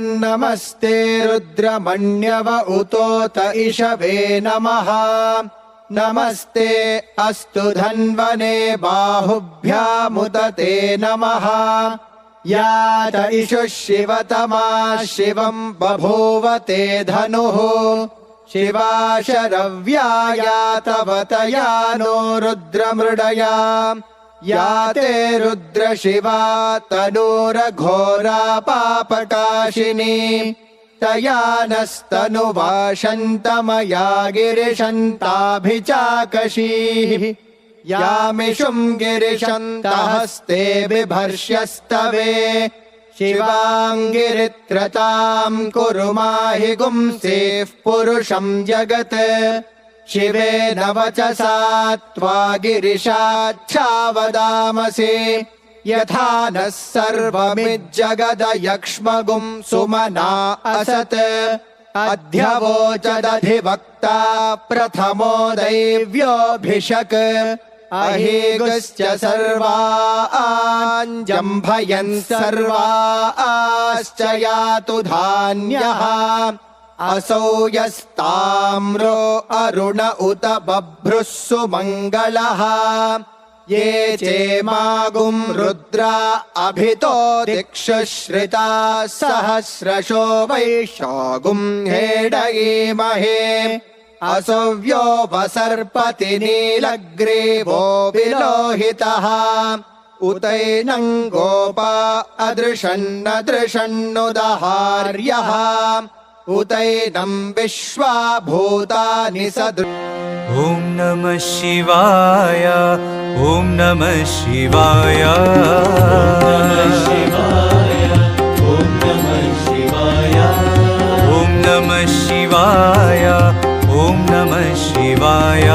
नमस्ते रुद्रमण्यव उतोत इषवे नमः। नमस्ते अस्तु धन्वने बाहुभ्यामुत ते नमः यात इषुः शिवतमा शिवम् बभूव ते धनुः। शिवा शरव्या तव तया नो रुद्रमृडया या ते रुद्रशिवा तनूरघोरा पापकाशिनी तया नस्तनुवाशन्तमया गिरिशन्ताभिचाकशीः यामिषुम् गिरिशन्तहस्ते बिभर्ष्यस्तवे। शिवाङ्गिरित्रताम् कुरु माहि गुंसेः पुरुषम् जगत् शिवेन वचसा त्वा गिरिशाच्छावदामसि। यथा नः सर्वमिज्जगदयक्ष्मगुम् सुमना असत्। अध्यवोचदधिवक्ता प्रथमो दैव्योऽभिषक्। अहीगुश्च सर्वाञ्जम्भयन् सर्वाश्च यातु धान्यः असौ यस्ताम्रो अरुण उत बभ्रुः सुमङ्गलः ये चेमागुम् रुद्रा अभितो दिक्षुश्रिता सहस्रशो वैशागुम् हेडयेमहे असव्यो वसर्पति नीलग्रीवो विलोहितः। उतैनम् गोपा अदृशन्नदृशन्नुदहार्यः उतैनम् विश्वा भूतानि सदृ ॐ नमः शिवाय ॐ नमः शिवाय। ॐ नमः शिवाय ॐ नमः शिवाय।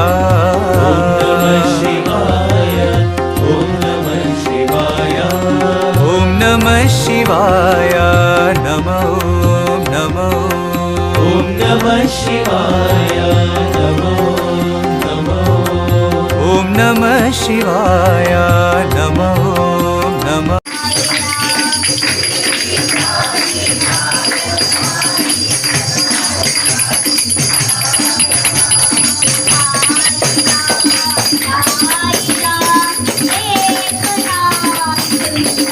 ॐ नमः शिवाय। नमो शिवाय नमो नमो।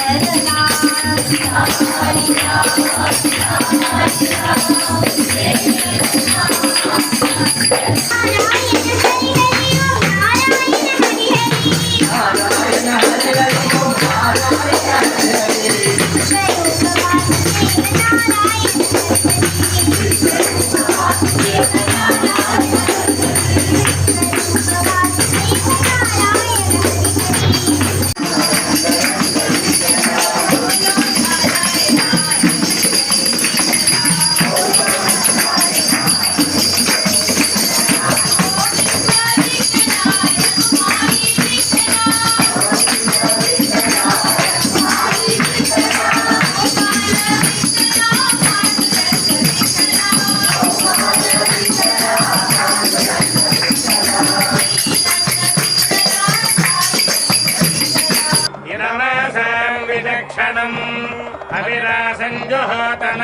ॐ विचक्षणम् अविरासञ्जुहोतन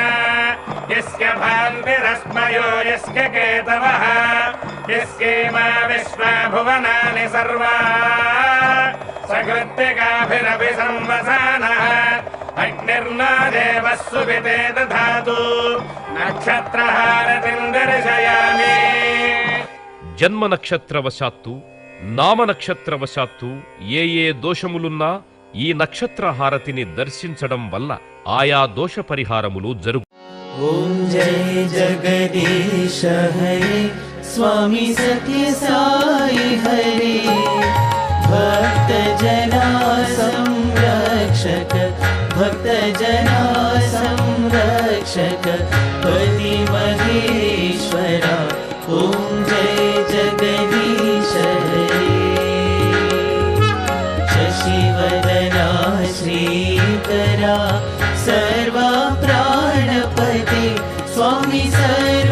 यस्य भान्तिरस्मयो यस्य केतवः यस्येमा विश्वा भुवनानि सर्वा सकृत्तिकाभिरपि संवसानः अग्निर्नो देवः सुविते दधातु नक्षत्रहारतिम् दर्शयामि జన్మ నక్షత్రవశాత్తు నామ నక్షత్రవశాత్తు ఏ ఏ దోషములున్నా ఈ నక్షత్ర హారతిని దర్శించడం వల్ల ఆయా దోష పరిహారములు జరుగు ఓం జయ జగదీశ హరి స్వామి సత్య సాయి హరి. భక్త జనా సంరక్షక భక్త జనా సంరక్షక పతి మహేశ్వర. ఓం జయ జగదీశ హరి. శశివర सर्वा प्राणपते स्वामी सर्व